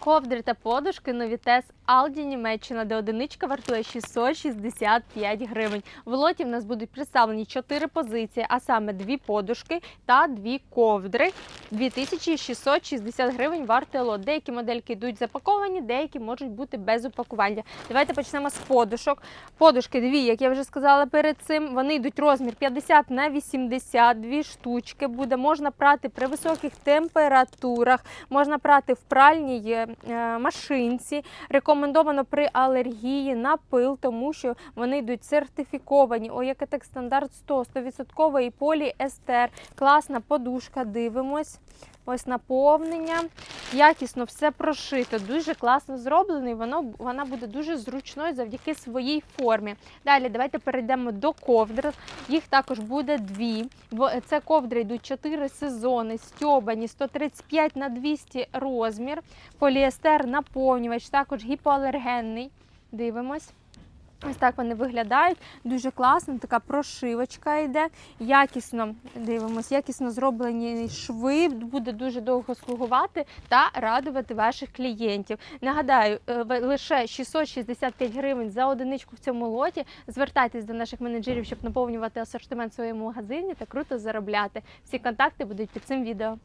Ковдри та подушки Новітес Алді Німеччина, де одиничка вартує 665 гривень. В лоті в нас будуть представлені 4 позиції, а саме дві подушки та дві ковдри. 2660 гривень вартує лот. Деякі модельки йдуть запаковані, деякі можуть бути без упакування. Давайте почнемо з подушок. Подушки дві, як я вже сказала перед цим, вони йдуть розмір 50 на 80, дві штучки буде. Можна прати при високих температурах, можна прати в пральній е, машинці. Рекомендовано при алергії на пил, тому що вони йдуть сертифіковані. О, Якатек стандарт 100, 100% і поліестер. Класна подушка, дивимось. Ось наповнення. Якісно все прошито, дуже класно зроблено, і воно, вона буде дуже зручною завдяки своїй формі. Далі давайте перейдемо до ковдр. Їх також буде дві. Це ковдри йдуть 4 сезони, стьобані, 135 на 200 розмір. Поліестер наповнювач, також гіпоалергенний. Дивимось. Ось так вони виглядають. Дуже класно, така прошивочка йде. Якісно дивимось, якісно зроблені шви, буде дуже довго слугувати та радувати ваших клієнтів. Нагадаю, е, лише 665 гривень за одиничку в цьому лоті. Звертайтесь до наших менеджерів, щоб наповнювати асортимент в своєму магазині та круто заробляти. Всі контакти будуть під цим відео.